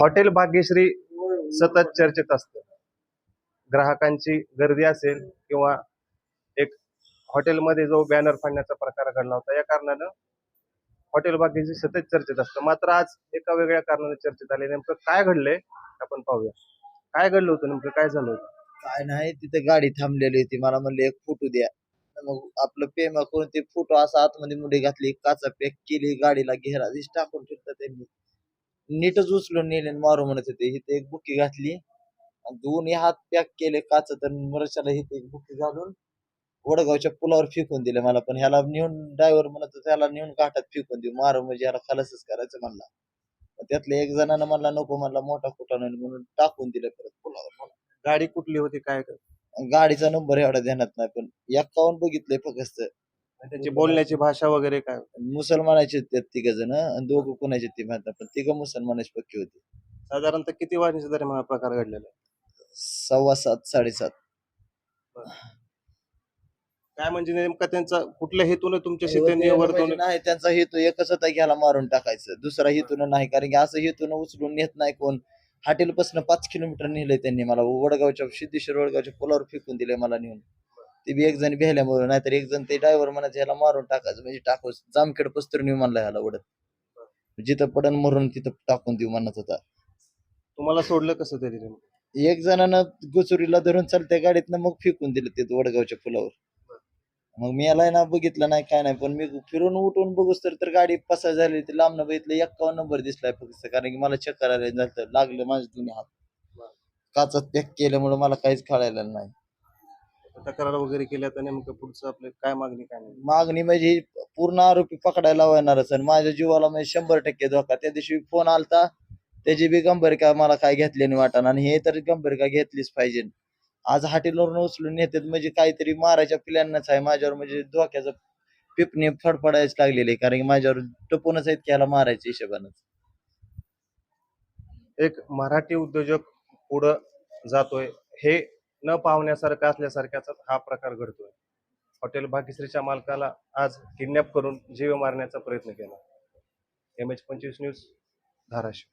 Hotel Bhagyashree सतत चर्चेत असत. ग्राहकांची गर्दी असेल किंवा एक हॉटेलमध्ये जो बॅनर फाडण्याचा प्रकार घडला होता या कारणानं हॉटेल भाग्यश्री सतत चर्चेत असतं. मात्र आज एका वेगळ्या कारणाने चर्चेत आले. नेमकं काय घडलंय आपण पाहूया. काय घडलं होतं नेमकं? काय झालं होतं? काय नाही तिथे गाडी थांबलेली होती. मला म्हणले एक फोटो द्या. मग आपलं पेमा करून ते फोटो असा आतमध्ये मुठी घातली काचा पॅक केली गाडीला घेरा दिस टाकून ठेवतात त्यांनी. नीटच उचलून नेले मारू म्हणत होते इथे एक बुकी घातली आणि दोन्ही हात पॅक केले काच तर मरशाला इथे एक बुकी घालून वडगावच्या पुलावर फेकून दिले मला. पण ह्याला नेऊन ड्रायव्हर म्हणत त्याला नेऊन घाटात फेकून देऊ मारू म्हणजे ह्याला खलासच करायचं म्हणला. त्यातल्या एक जणांना म्हणला नको म्हणला मोठा कुठा नाही म्हणून टाकून दिलं परत पुलावर. गाडी कुठली होती काय गाडीचा नंबर एवढा ध्यानात नाही पण एक्कावन्न बघितलंय फक्त. त्याची बोलण्याची भाषा वगैरे काय? मुसलमानाचे ते तिघ जण आणि दोघं कोणाचे ते नाही पण तिघ मुसलमानाची पक्की होती. साधारणतः किती वाजण्याचा दरम्यान हा प्रकार घडलेला आहे? सव्वा सात साडेसात. काय म्हणजे नेमका त्यांचा कुठल्या हेतून तुमच्याशी त्यांनी म्हणजे वर्तवणूक नाही त्यांचा हेतू एकच होता की ह्याला मारून टाकायचं. दुसरा हेतून नाही कारण की असं हेतून उचलून नेत नाही कोण. हॉटेल पासून पाच किलोमीटर नेलंय त्यांनी मला. वडगावच्या सिद्धेश्वर वडगावच्या पुलावर फेकून दिले मला नेऊन. ते बी एक जण भेल्यामुळे नाहीतर एक जण ते ड्रायव्हर म्हणायचं ह्याला मारून टाकायचं म्हणजे टाकू. जामखेड पस्तर नेऊ म्हणला ह्याला ओढत जिथं पडन मरून तिथं टाकून देऊ म्हणत होता. तुम्हाला सोडलं कसं तरी? एक जणानं गुचुरीला धरून चालत्या गाडीतनं मग फेकून दिलं ते वडगावच्या पुलावर. मग मी याला ना बघितलं नाही काय नाही. पण मी फिरून उठून बघूस तर तर गाडी पसार झाली ते लांब बघितलं एक्कावन्न नंबर दिसलाय फक्त. कारण की मला चक्कर आले झालं लागलं माझे दोन्ही हात. काचात पॅक केल्यामुळे मला काहीच कळायला नाही. तक्रार वगैरे केल्या तर नेमकं पुढचं आपलं काय मागणी काय नाही? मागणी म्हणजे ही पूर्ण आरोपी पकडायला येणारच आणि माझ्या जीवाला म्हणजे शंभर टक्के धोका. त्या दिवशी फोन आलता त्याची बी गंभीरका मला काय घेतली नाही वाटण. आणि हे तर गंभीरका घेतलीच पाहिजे. आज हॉटेलवरून उचलून नेतात म्हणजे काहीतरी मारायच्या प्लॅनच आहे माझ्यावर म्हणजे धोक्याचं पिपणे फडफडायच लागलेली आहे कारण की माझ्यावर टपूनच आहेत की ह्याला मारायच्या हिशोबानं एक मराठी उद्योजक पुढं जातोय हे न पावण्यासारखं असल्यासारख्याचा हा प्रकार घडतोय. हॉटेल भाग्यश्रीच्या मालकाला आज किडनॅप करून जीव मारण्याचा प्रयत्न केला. एम एच पंचवीस न्यूज धाराशिव.